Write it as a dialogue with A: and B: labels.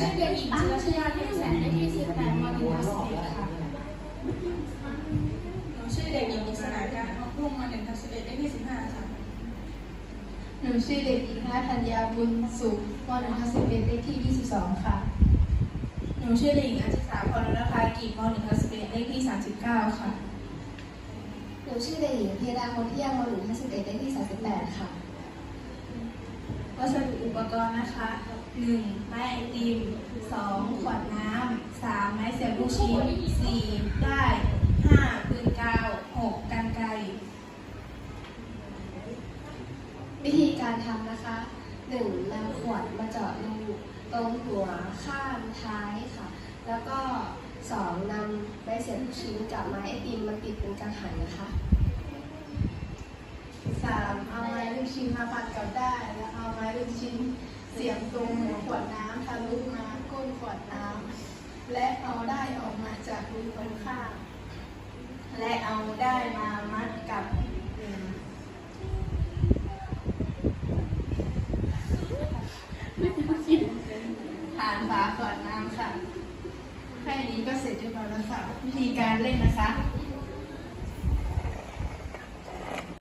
A: ชื่อเด็กหญิงจิรชยาเทพแสนเลขที่สิบแปดมหนึ่งทับสิบเอ็ดค่ะ
B: หนูชื่อเด็กหญิงปริศนาการทองพุ่งมาหนึ่งทับสิบเอ็ดเลขที่สิบห้าค่ะ
A: หนูชื่อเด็กหญิงนาธัญญาบุญสุขมหนึ่งทับสิบเอ็ดเลขที่ยี่สิบสองค่ะ
B: หนูชื่อเด็กหญิงอาชิสาพรนภากีมหนึ่งทับสิบเอ็ดเลขที่สามสิบเก้าค่ะ
C: หนูชื่อเด็กหญิงเพดาคนเที่ยงมหนึ่งห้าสิบเอ็ดเลขที่สามสิบแปดค่ะ
A: วัสดุอุป กรณ์นะคะหนึ่งไม้ไอติมสองขวดน้ำสามไม้เสียบลูกชิ้นสี่ได้ายห้าปืนกาวหกกันไกร
C: วิธีการทำนะคะหนึ่งนำขวดมาเจาะรูตรงหัวข้างท้ายค่ะ แล้วก็สองนำใบเสียบลูกชิ้นกับไม้ไอติมมาติดเป็นกังหันนะคะ
A: สามเอาไม้ลูกชิ้นมาพันกับได้ แล้วเอาไม้ลูกชิ้น สียบตรงหัวขวดน้ำทะลุมาก้นขวดน้ำและเอาได้ออกมาจากรูตรงข้างและเอาได้มามัดกับอืมฐานฝาขวดน้ำค่ะ แค่นี้ก็เสร็จเรียบร้อยแล้วค่ะ วิธีการเล่นนะคะ